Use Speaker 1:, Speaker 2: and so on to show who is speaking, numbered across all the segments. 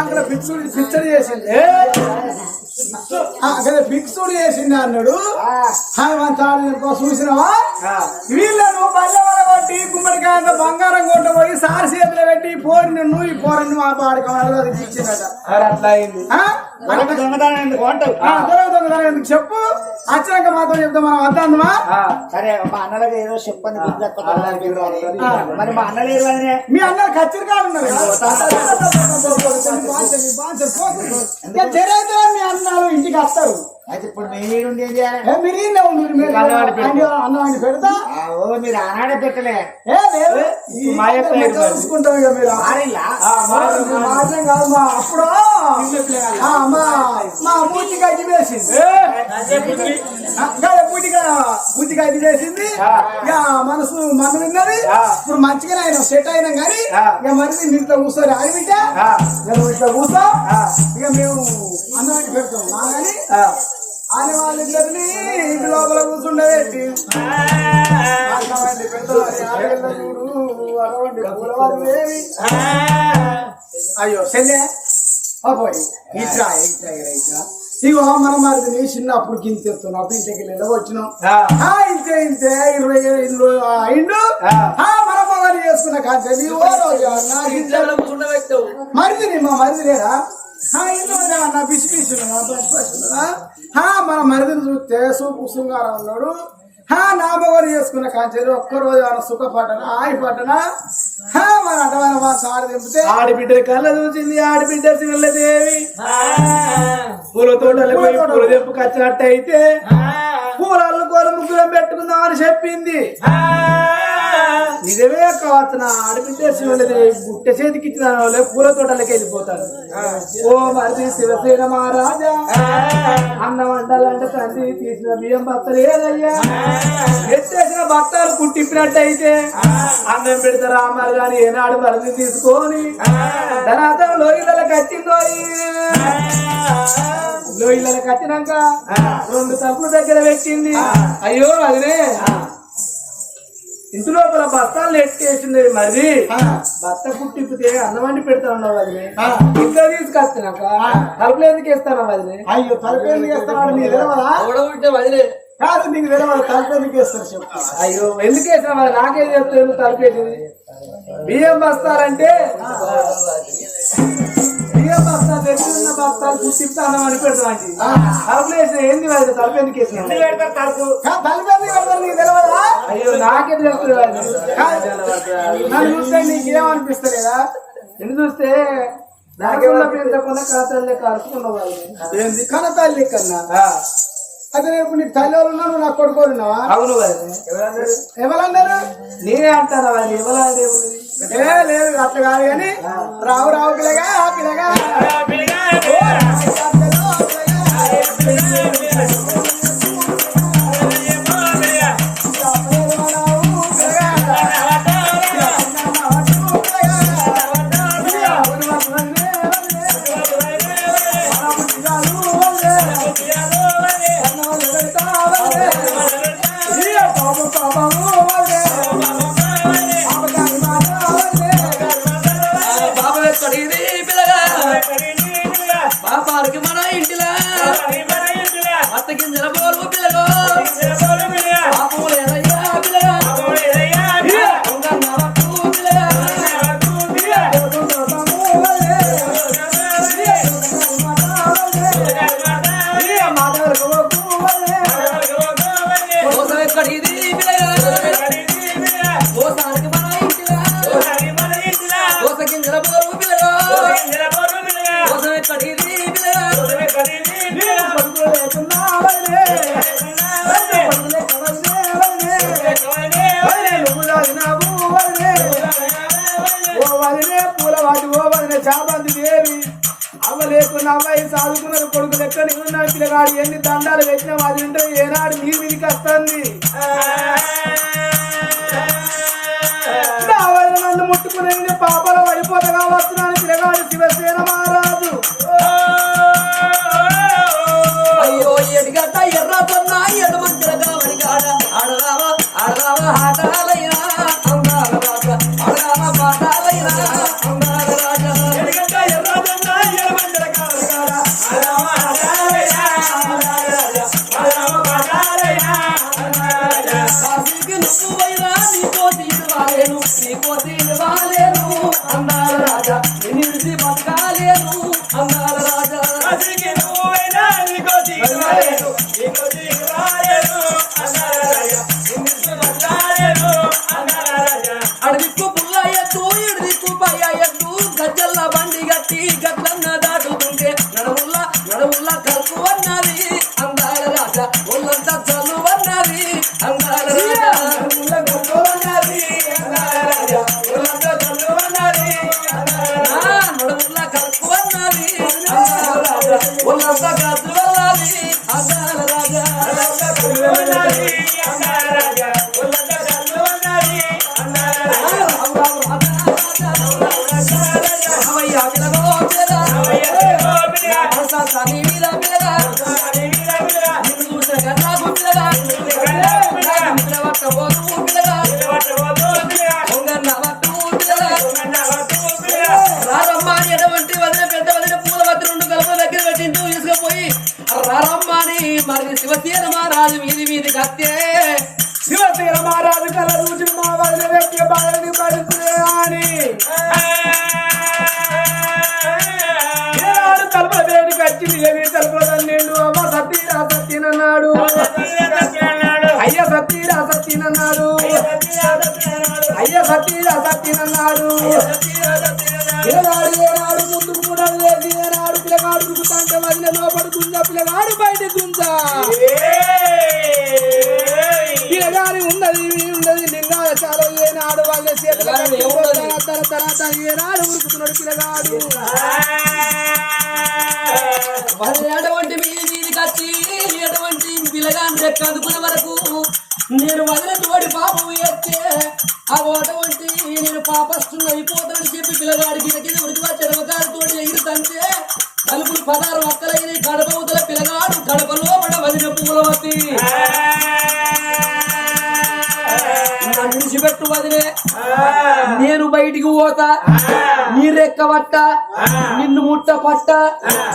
Speaker 1: అక్కడ fixed fixed చేసింది. అక్కడ ఫిక్స్డ్ చేసింది అన్నాడు. హనుమంతాడు చూసినావా? వీళ్ళను బల్లెవర కొట్టి గుమ్మడికాయ బంగారం కొట్ట పోయి సారి చేతిలో పెట్టి పోరి నువ్వు ఈ పోరని మా పాడి కావాలి ఇచ్చిందట చెప్పు వచ్చినాక మాత్రం చెప్తాం మనం వద్దామా
Speaker 2: సరే మా అన్నలకు ఏదో చెప్పని మరి మా అన్న
Speaker 1: మీ అన్న కచ్చరికాడు ఉన్నారు మీ అన్నాలు ఇంటికి వస్తారు
Speaker 2: అయితే ఇప్పుడు మీరు ఏం చేయాలి
Speaker 1: మీరు
Speaker 3: అన్నవాడిని పెడతా.
Speaker 1: అన్న- అన్నవాడిని పెడతా
Speaker 2: ఆ, ఓ మీరు ఆనాడే పెట్టలే
Speaker 1: చూసుకుంటాం ఇక మీరు. కాదు మా అప్పుడు. మా పూర్తిగా ఇది వేసింది
Speaker 3: ఏ,
Speaker 1: పూర్తిగా పూర్తిగా ఇది వేసింది
Speaker 3: ఆ.
Speaker 1: ఇక మనసు మన విన్నది. ఇప్పుడు మంచిగానే అయినా సెట్ అయినా కానీ. ఇక మరి మీతో కూర్చొని ఆడి బిడ్డ
Speaker 3: ఆ,
Speaker 1: మేము ఇట్లా కూర్చో. ఇక మేము అన్నవాడిని పెడతాం. మా కానీ ఇద్దరిని ఇంటి లోపల అని చూడు పూలవారు ఏమి అయ్యో సెల్లే ఇట్లా ఇగో మన మరిదిని చిన్నప్పుడు గింత ఎత్తున్నాం అప్పుడు ఇంటికి వెళ్ళి వచ్చినాం. ఇంతే ఇంతే ఇరవై ఇల్లు.
Speaker 3: ఆ,
Speaker 1: మన పొగని చేసుకున్న కాంచెల్లి ఓ రోజు నా ఇంట్లో మరిదిని మా మరిది లేరా? నా ఉన్నదా, ఉన్నదా? ఆ, మన మరిదిని చూస్తే సూపు శృంగారం ఉన్నాడు హా నా మొగలు చేసుకున్న కాంచెలు ఒక్కరోజు ఏమైనా సుఖపడ్డనా ఆగిపడ్డనా హా మన అటమైన మా సాడి దింపితే
Speaker 3: ఆడబిడ్డ కళ్ళ చూసింది ఆడబిడ్డ శివల్లదేవి పూల తోటలు పోయి పూల తెంపు కచ్చినట్టు అయితే పూలల్లు కూర ముగ్గురం పెట్టుకుందామని చెప్పింది. నిజమే కావచ్చు నా శివల్లదేవి గుట్ట చేతికి ఇచ్చిన వాళ్ళే పూల తోటలకి వెళ్ళిపోతారు. ఓ మరి శివసేన మహారాజా అన్నం వండాలంటే తండ్రి తీసిన బియ్యం బత్తలు ఏదయ్యా ఎత్తేసిన బత్తాలు కుట్టిప్పినట్టయితే అన్నం పెడతారా మరి కానీ ఏనాడు మరిది తీసుకొని ధనాథం లోయల కట్టిందో లోయల కట్టినాక రెండు తలుపుల దగ్గర పెట్టింది. అయ్యో అదినే. ఇంటి లోపల బస్తాలు ఎట్టేసింది మరి. బత్త కుట్టిప్పితే అన్నం వండి పెడతా ఉన్నావు అదినే ఇంట్లో తీసుకొస్తున్నాక తలుపులు ఎందుకు వేస్తాను అదినే
Speaker 1: అయ్యో తలుపు ఎందుకు వేస్తున్నాడు నీకు తెలవదా? కాదు నీకు తెలవదు తలుపు ఎందుకు వేస్తారు చెప్పు.
Speaker 3: అయ్యో ఎందుకు వేసిన మరి? నాకేం చెప్తాను తలపేసింది బియ్యం బస్తాలంటే? బియ్యం బస్తాలు తెచ్చుకున్న బస్తాలు కుట్టిస్తాను అని పెడతామండి తలుపులు వేసిన ఏంది మరి తలుపు ఎందుకు వేసిన
Speaker 2: తలుపు?
Speaker 1: నీకు తెలవదా?
Speaker 3: అయ్యో నాకే తెలుస్తుంది వాడిని.
Speaker 1: నన్ను చూస్తే నీకు ఏమనిపిస్తలేదా
Speaker 3: నిన్ను చూస్తే నాకేమన్నా పెంచకుండా
Speaker 1: ఏంది కన్నా. అదే రేపు నీకు తల్లి వాళ్ళు ఉన్నావు నాకు కొడుకు ఉన్నావా?
Speaker 3: అవును
Speaker 1: ఎవరన్నారు
Speaker 3: నేనే అంటాను వాడిని? ఎవరు?
Speaker 1: లేదు అట్లా కాదు కానీ రావు రావు పిల్లగా ఆ పిల్లగా.
Speaker 4: మన ఇంటిలో
Speaker 1: చాబంది దేవి. అవ్వ లేకున్నా అమ్మాయి కొడుకు లెక్క ఉన్న పిల్లగాడు ఎన్ని దండాలు పెట్టినా అది ఉంటే ఏనాడు మీ మీదికి వస్తుంది. నన్ను ముట్టుకునే పాపల పడిపోతగా వస్తున్నాను పిల్లగాడు శివసేన మహారాజు.
Speaker 4: అయ్యో ఎడిగట్ట ఎర్ర రాజా ఒళ్ళంతా కలుపు అన్నది అందాల రాజా. రారమ్మ అని మరి శివసేన మహారాజు వీధి వీధి కత్తే.
Speaker 3: శివసేన మహారాజు కల చూసి మా వదిన వ్యక్తి బాలని పడుతున్నా అని వేడి ఏమి తన్నిండు అమ్మ సతీరా సత్యనన్నాడు అయ్య సతీరా సత్యనన్నాడు అయ్య సతీరా సత్యనన్నాడు పిల్లగాడు ఏనాడు ముందుకు కూడా వేసి ఏనాడు పిల్లగాడు ఉరుకుతాంటే వదిన లోపల గుంజ పిల్లగాడు బయట గుంజ. పిల్లగాడి ఉన్నది ఉన్నది లింగాల చాలా ఏనాడు వాళ్ళ చేతుల తన తర్వాత ఏనాడు ఉరుకుతున్నాడు పిల్లగాడు.
Speaker 4: ఎటువంటి మీది మీది కచ్చి ఎటువంటి పిల్లగాని రెక్క అందుకునే వరకు నేను తోడి పాపం ఎత్తే ఆ అటువంటి నేను పాపస్తున్న అయిపోతానని చెప్పి పిల్లగాడి కింద ఉడికి తోటి ఎగిరితంటే తలుపులు పదారు అక్కలైన గడప ఉతల పిల్లగాడు గడప లోపల వదిన పూలవతి. విడిచిపెట్టు వదిలే నేను బయటికి పోతా. నీ రెక్క పట్ట నిన్ను ముట్ట పట్ట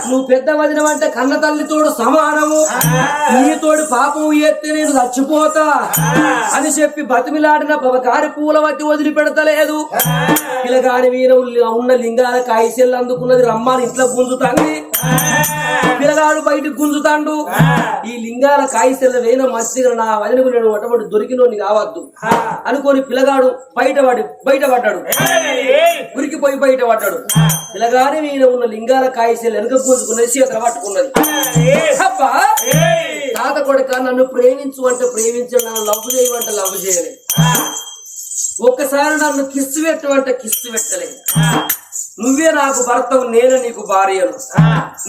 Speaker 4: నువ్వు పెద్ద వదిన అంటే కన్న తల్లితోడు సమానము. నీతోడు పాపం ఎత్తే నేను చచ్చిపోతా. అని చెప్పి బతిమిలాడిన పవకారి పూలవతి వదిలిపెడతలేదు. పిల్లగాడి మీద ఉన్న లింగాల కాయిసెల్లు అందుకున్నది రమ్మని ఇంట్లో గుంజుతాంది. పిల్లగాడు బయటకు గుంజుతాండు. ఈ లింగాల కాయిసెల్ల వేన మంచిగా నా వదినకు నేను అటువంటి దొరికినోని కావద్దు. అనుకోని పిల్లగాడు బయట పడి బయట పడ్డాడు. ఉరికిపోయి బయట పడ్డాడు. పిల్లగాడి మీద ఉన్న లింగాల కాయిసెల్ వెనక గుంజుకున్నది చేతులు పట్టుకున్నది. తాత కొడుక నన్ను ప్రేమించు అంటే ప్రేమించు నన్ను లవ్ చేయమంటే లవ్ చేయలే ఒక్కసారి నన్ను కిస్సు పెట్టు అంటే కిస్సు పెట్టలే నువ్వే నాకు భర్తవు నేను నీకు భార్యను.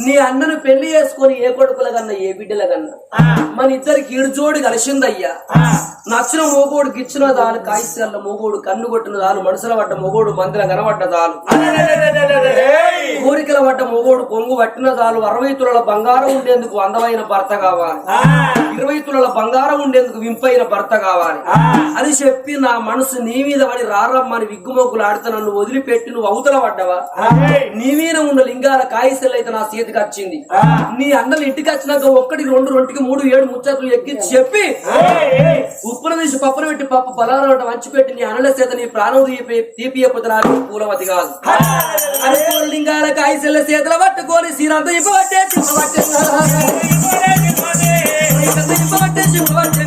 Speaker 4: నీ అన్నను పెళ్ళి చేసుకొని ఏ కొడుకుల కన్నా ఏ బిడ్డల కన్నా. మన ఇద్దరికి ఈడు జోడి కలిసిందయ్యా నచ్చిన మోగోడు ఇచ్చిన దాని కాయిస్తాల మోగోడు కన్ను కొట్టిన దాలు మనసుల పడ్డ మొగోడు మందిర కనబడ్డ దాలు కోరికల పడ్డ మొగోడు కొంగు పట్టిన దాలు అరవై తులల బంగారం ఉండేందుకు అందమైన భర్త కావాలి ఇరవై తులల బంగారం ఉండేందుకు వింపైన భర్త కావాలి అని చెప్పి నా మనసు నీ మీద పడి రారమ్మని విగ్గుమొగ్గులు ఆడితే నన్ను వదిలిపెట్టి నువ్వు అవతల పడ్డవా నీ మీద ఉన్న లింగాల కాయిసెల్ అయితే నా చేతికి వచ్చింది నీ అన్నలు ఇంటికి వచ్చినాక ఒక్కటి రెండు రెండుకి మూడు ఏడు ముచ్చట్లు ఎక్కించి చెప్పి ఉప్పున తీసి పప్పున పెట్టి పప్పు పలారం వంచి పెట్టి నీ అన్నల చేత నీ ప్రాణం తీపి నాకు పూలవతి కాదు లింగాల కాయిసెల్ల చేతుల పట్టుకొని సీరంతా ఇప్పబట్టే చింపబట్టే ఇప్పబట్టే చింపబట్టే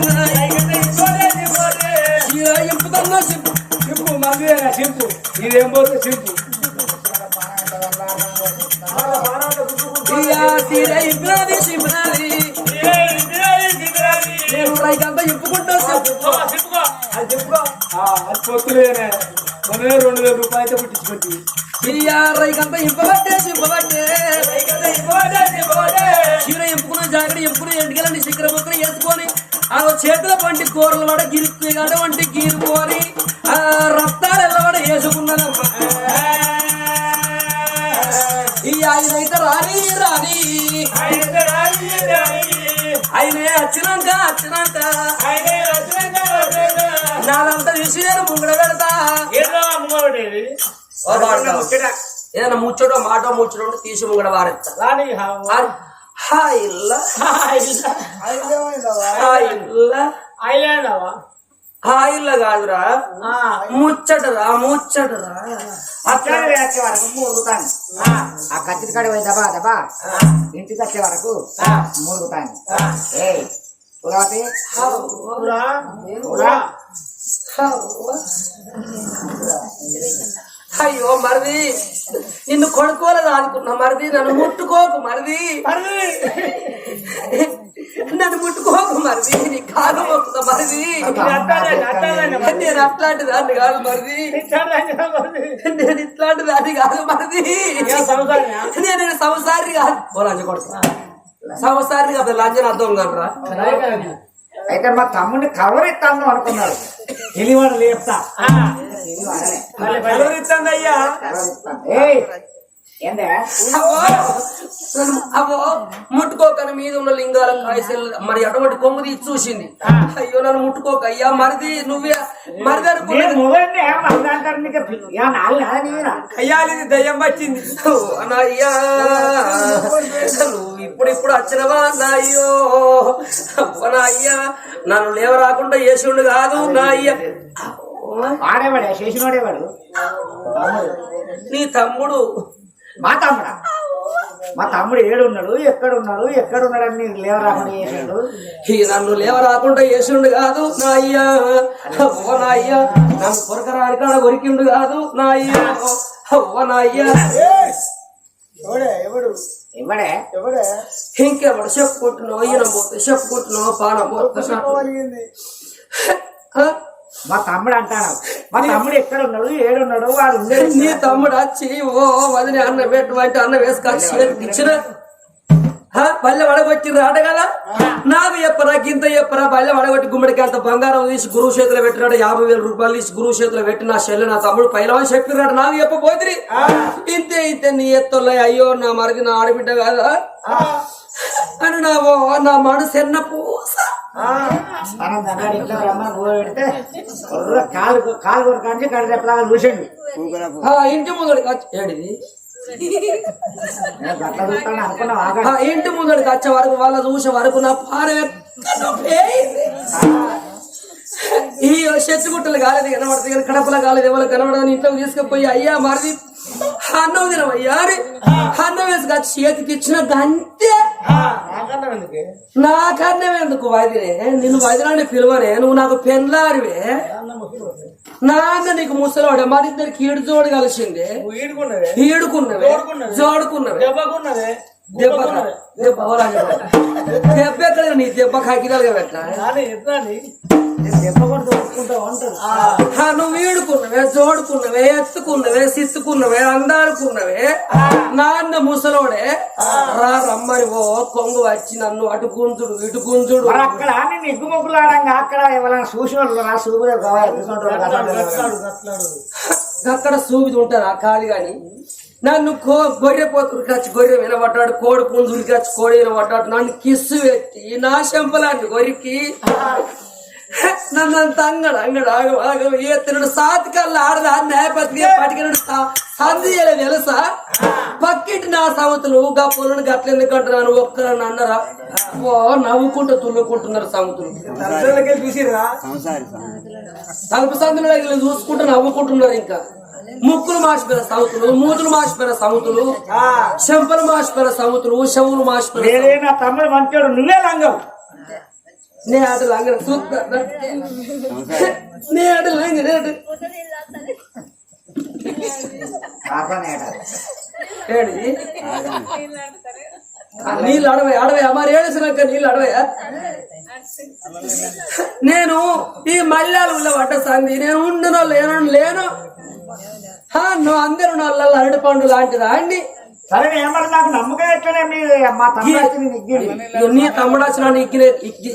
Speaker 4: ఇంపుతున్నా చింపు
Speaker 3: సింపు మంది సింపు ఇదేం పోతే సింపు
Speaker 4: ఇయ్యా తీరే
Speaker 3: అది పొత్తులేనే రెండు వేల రూపాయలు అయితే పుట్టించుకుంటుంది
Speaker 4: రైకంతా ఇంపబట్టే చింపబట్టే చీర ఇంపుకున్న జాకెట్ ఇంపుకున్న ఎంటికలని శిఖర బుక్కలు వేసుకొని ఆ చేతుల వంటి కూరలు కూడా గిరికి వంటి గీరుకొని ఆ రక్తాలు రాని రాని ఆయనే వచ్చినాక వచ్చినాక నాదంతా చూసి నేను ముంగడ పెడతా. ఏదైనా ముచ్చటో. మాట ముచ్చటో ఉంటే తీసి ముంగడ వారెత్తా హాయ్ ఇల్ల. హాయ్ ఇల్ల. ఆ ఇల్ల. కాదురా. ముచ్చటరా ముచ్చటరా.
Speaker 2: అక్కడ వచ్చే వరకు మూలుగుతాను ఆ. కత్తి కాడ పోయి దబా దబా. ఇంటికి వచ్చే వరకు ఏ పురా
Speaker 4: అయ్యో మరిది. నిన్ను కొడుకోలేదు అనుకున్నా మరిది. నన్ను ముట్టుకోకు మరిది. నన్ను ముట్టుకోకు మరిది నీ కాలు మొక్కుతా మరిది నేను అట్లాంటి దాన్ని కాదు మరిది నేను ఇట్లాంటి దాన్ని కాదు మరిది నేను సంసారి కాదు. ఓ లంచ కొడుకు. సంసారి కాదు లంచన అర్థం కాదురా.
Speaker 2: అయితే మా తమ్ముడిని కవర్ ఇస్తాను అనుకున్నాడు.
Speaker 3: తెలివాడు లేపుతా.
Speaker 2: కవర్ ఇస్తాను. ఏయ్
Speaker 4: అవ్వో! ముట్టుకోకని మీద ఉన్న లింగాల కాయసలు మరి అటువంటి కొమ్ము తీసి చూసింది. అయ్యో నన్ను ముట్టుకోక. అయ్యా మరిది నువ్వే. మరిది అయ్యాలిది దయ్యం వచ్చింది. నువ్వు ఇప్పుడు ఇప్పుడు వచ్చినవా నా అయ్యో అవ్వ నా అయ్యా నన్ను లేవ రాకుండా చేసిండు కాదు నా అయ్యా
Speaker 2: వాడేవాడే చేసినోడేవాడు
Speaker 4: నీ తమ్ముడు.
Speaker 2: మా తమ్ముడా? మా తమ్ముడు ఏడున్నాడు ఎక్కడున్నాడు ఎక్కడున్నాడని నీకు లేవరాకుండా చేసాడు.
Speaker 4: ఈ నన్ను లేవ రాకుండా చేసిండు కాదు నా అయ్యా ఓ నా అయ్యా నన్ను కొరకరాని కాడ కొరికిండు కాదు నా అయ్యా ఓ నా అయ్యా
Speaker 1: ఎవడే? ఎవడు? ఎవడే?
Speaker 4: ఇంకెవడు? చెప్పుకుంటున్నావు? ఈయన పోతే చెప్పుకుంటున్నావు? పానం పోతే
Speaker 2: మా తమ్ముడు అంటాను మా తమ్ముడు ఎక్కడున్నాడు ఏడున్నాడు? వాడు ఉండేది
Speaker 4: నీ తమ్ముడు వచ్చి ఓ వదిలి అన్న పెట్టమంటే అన్న వేసుకొచ్చి ఇచ్చిన? పల్లె రాట కదా? నాకు చెప్పరా గింత చెప్పరా పల్లె వడగొట్టి గుమ్మడికి అంత బంగారం తీసి గురువు చేతిలో పెట్టినాడు యాభై వేల రూపాయలు తీసి గురువు చేతిలో పెట్టి నా చెల్లె నా తమ్ముడు పైలవని చెప్పినాడు నాకు చెప్పబోతుంది ఇంతే ఇంతే నీ ఎత్తుల్లో అయ్యో నా మరిది నా ఆడబిడ్డ కాదా? అని నా ఓ నా మడు సెన్న పూస.
Speaker 2: మనం దగ్గర ఇంట్లో రమ్మని గోడ పెడితే కాలు కాలు కొరకాంచి కడి రెప్పలాగా చూసండి
Speaker 4: ఆ ఇంటి వచ్చి ఏడిది ఇంటి ముందడికి వచ్చే వరకు వాళ్ళ చూసే వరకు నా పార ఈ చెట్టు గుట్టలు కాలేదు కనబడుతుంది కానీ కడపల కాలేదు ఎవరు కనబడదని ఇంట్లోకి తీసుకుపోయి అయ్యా మరిది అన్నం తినవయ్యా అని అన్నం వేసుకొచ్చి చేతికి ఇచ్చిన గంతే. నాకన్నం ఎందుకు? వదిలే నిన్ను వదిలాన్ని పిలువనే నువ్వు నాకు పెళ్ళాడివే నాన్న నీకు ముసలోడే మరి ఇద్దరికి ఈడు జోడు కలిసిందే.
Speaker 3: ఈడుకున్నవే.
Speaker 4: ఈడుకున్నవే. జోడుకున్నవే. దెబ్బ ఎక్కడ నీ దెబ్బ కాకిదాలుగా పెట్టా
Speaker 3: కానీ
Speaker 4: నువ్వు ఈడుకున్నవే జోడుకున్నవే ఎత్తుకున్నవే సిత్తుకున్నవే అందాడుకున్నవే నాన్న ముసలోడే. రా రమ్మని ఓ కొంగు వచ్చి నన్ను అటు గుంజుడు ఇటు గుంజుడు.
Speaker 2: అక్కడ నేను మొగ్గులాడంగా అక్కడ ఎవరైనా చూసిన వాళ్ళు రా చూపులే
Speaker 4: అక్కడ సూబిది ఉంటారా కాదు గాని? నన్ను కో గొర్రె పోతురు కచ్చి గొర్రె వినబడ్డాడు కోడి పుంజులు కచ్చి కోడి వినబడ్డాడు నన్ను కిస్సు పెట్టి నా చెంపలాంటి గొర్రెకి. నన్ను అంత అంగడు అంగడు ఆగం ఆగం ఏ తినడు సాతి కల్లా ఆడదా నేపథ్య పటికినడు సంధి చేయలేదు తెలుసా? పక్కింటి నా సముతులు గా పొలను గట్ల ఎందుకంటున్నాను ఒక్కరని అన్నరా? ఓ నవ్వుకుంటూ తుల్లుకుంటున్నారు సముతులు
Speaker 3: చూసిరా
Speaker 4: తలుపు సందులో చూసుకుంటూ నవ్వుకుంటున్నారు ఇంకా. ముక్కులు మాసిపోయిన సముతులు మూతులు మాసిపోయిన సముతులు చెంపలు మాసిపోయిన సముతులు చెవులు మాసిపోయిన
Speaker 2: నేనే నా తమ్ముడు మంచోడు నువ్వే లంగం
Speaker 4: నే ఆటలు అంగన చూస్తా నే
Speaker 2: కాకనేట
Speaker 4: ఏడిది ఆ, నీళ్ళు అడవే అడవే మరి ఏడిసినాక నీళ్ళు అడవయా నేను ఈ మల్యాలు ఉల్ల పడ్డ సంది నేను ఉండునో లేను లేను. హా, నువ్వు అందరు నల్ల అరటి పండు లాంటిదా అండి?
Speaker 2: సరే నాకు నమ్మకం ఎట్లనే
Speaker 4: నీ తమ్ముడు వచ్చిన ఇగ్గిన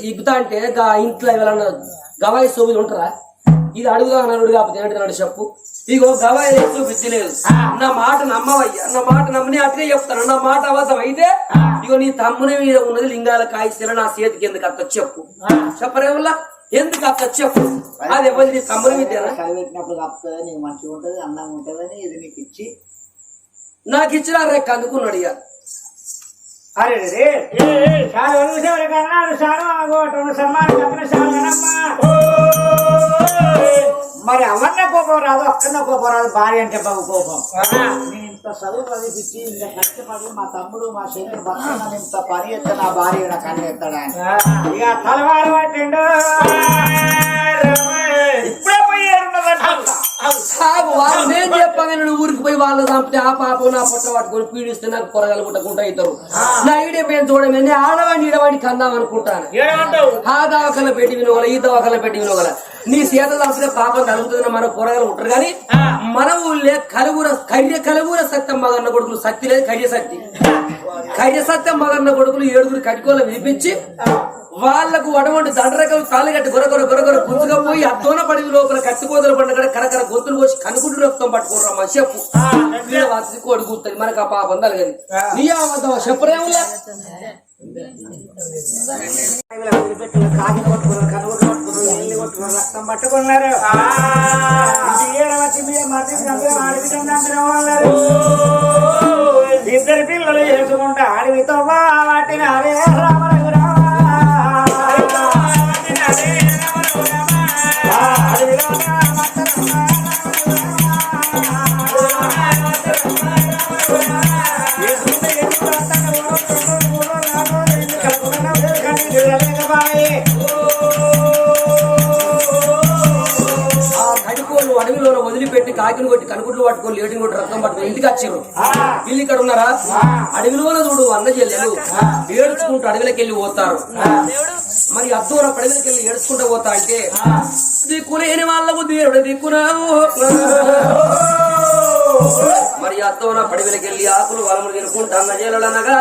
Speaker 4: ఇగ్గుతా అంటే ఇంట్లో ఎవరన్నా గవాయి సోబులు ఉంటారా? ఇది అడుగుదా నన్ను కాకపోతే ఏంటి నాడు చెప్పు? ఇగో గవాయి బుద్ధి లేదు. నా మాట నమ్మవయ్యా. నా మాట నమ్మని అట్లే చెప్తాను. నా మాట అబద్ధం అయితే ఇగో నీ తమ్ముని మీద ఉన్నది లింగాల కాయశీల నా చేతికి ఎందుకు అక్క చెప్పు? చెప్పరేవల్లా ఎందుకు అక్క చెప్పు? అది ఎవరి నీ తమ్ముని మీదేనా?
Speaker 2: చదివినప్పుడు కాపుతుంది నీకు మంచిగా ఉంటుంది అందంగా ఉంటుందని ఇది నీకు ఇచ్చి.
Speaker 4: నాకు ఇచ్చిన రేపు అందుకున్నాడు ఇక
Speaker 2: అరే రే చాలా వరకు కన్నాడు చాలా మరి అవన్న కోపం రాదు అక్కడన్న కోపం రాదు భార్య అంటే బాబు కోపం. నేను ఇంత చదువు చదివించి ఇంత కష్టపడి మా తమ్ముడు మా శరీరం భర్త ఇంత పని ఎత్తా నా భార్య నా కన్ను ఎత్తాడా అని. ఇక తలవారు పట్టిండు. ఇప్పుడే
Speaker 4: వాళ్ళు నేను ఊరికి పోయి వాళ్ళ చంపితే ఆ పాపం నా పొట్ట పట్టుకొని పీడిస్తే నాకు పొరగలు పుట్టకుండా అవుతారు నా ఈడే మేము చూడమే నేను ఆడవాడిని ఈడవాడిని కందాం అనుకుంటాను. ఆ దవాఖాన పెట్టి వినోగల ఈ దవాఖాన పెట్టి వినోగల. నీ సీత చంపితే పాపం తగ్గుతుందని మన పొరగలు ఉంటారు కానీ మన ఊళ్ళే కలుగుర కర్య కలుగుర సత్యం మగన్న కొడుకులు శక్తి లేదు కర్య శక్తి. కర్య సత్యం మగన్న కొడుకులు ఏడుగురు కట్టుకోలు వినిపించి వాళ్ళకు వడవంటి దండరకలు తాళి కట్టి గొరగొర గొరగొర గుంజుగా పోయి అద్దోన పడి లోపల కత్తిపోతలు పండుగ కరకర గొంతులు పోసి కనుకుంటు రక్తం పట్టుకోరా మా చెప్పు వాసి కోడి కూర్తుంది మనకు ఆ పాపం తలగది నీ అబద్ధం చెప్పరేములా
Speaker 2: రక్తం పట్టుకున్నారు ఏడవచ్చి మీద మధ్య చంపిన ఆడవి చంపిన వాళ్ళు ఇద్దరు పిల్లలు చేసుకుంటా అడవితో వాటిని అరే రామ
Speaker 4: అడవిలోన చూడు అన్న చెల్లెలు ఏడుచుకుంటూ అడవిలోకి వెళ్ళి పోతారు మరి అద్దూర అడవిలోకి వెళ్ళి ఏడుచుకుంటూ పోతా అంటే దిక్కులేని వాళ్ళకు దేవుడు దిక్కునావు మరి అద్దోన పడవిలకి వెళ్ళి ఆకులు వలములు తినుకుంటా అన్న చెల్లెలనగా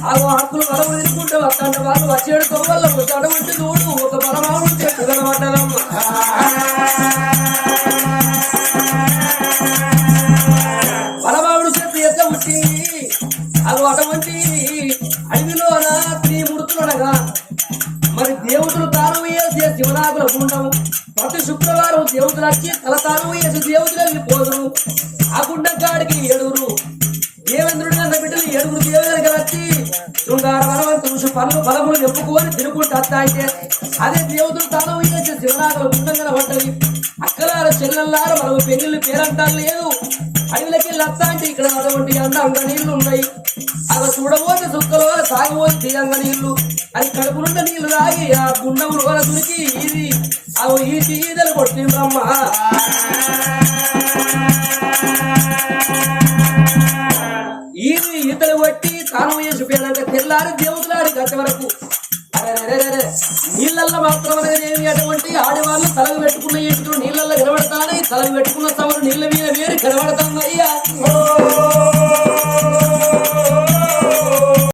Speaker 4: ఆ హక్కులు బలం ఎదుర్కొంటే వస్తాంటే వాళ్ళు. వచ్చేడు తొంగల్ల అటువంటి చూడు. ఒక బలమాను చెట్టు కనబడ్డదమ్మ బలమావుడు చెట్టు ఎట్లా పుట్టింది అది అటువంటి అడవిలోన ముడుతుండగా మరి దేవుతులు తాను వేసే శివనాగుల గుండం. ప్రతి శుక్రవారం దేవుతులు వచ్చి తల తాను వేసి దేవుతులు వెళ్ళిపోదురు. ఆ గుండం కాడికి ఏడుగురు శృంగార వనవంతు పనులు బలములు చెప్పుకొని తిరుగుకుంటూ వస్తా అదే దేవుతులు తాను వేసే శివనాగుల గుండం కనబడ్డది అక్కలార చెల్లెల్లార మనకు పెళ్ళి పేరంటారు లేదు అడవిలకి వెళ్ళి అంటే ఇక్కడ అటువంటి అందంగా నీళ్ళు ఉన్నాయి అలా చూడబోతే చుక్కలో సాగబోతే తీయంగా నీళ్ళు అది కడుపు నుండి నీళ్ళు తాగి ఆ గుండములు వరకునికి ఇది అవి ఈ ఈదలు కొట్టిందమ్మా ఈది ఈతలు కొట్టి తాను వేసి పేరంటే తెల్లారి దేవుతులాడి గత వరకు. నీళ్ళల్లో మాత్రం అటువంటి ఆడవాళ్ళు తలవి పెట్టుకున్న ఇంట్లో నీళ్ళల్లో కనబడతానే తలవి పెట్టుకున్న సమరు నీళ్ళ మీద వేరు కనబడతాం అయ్యా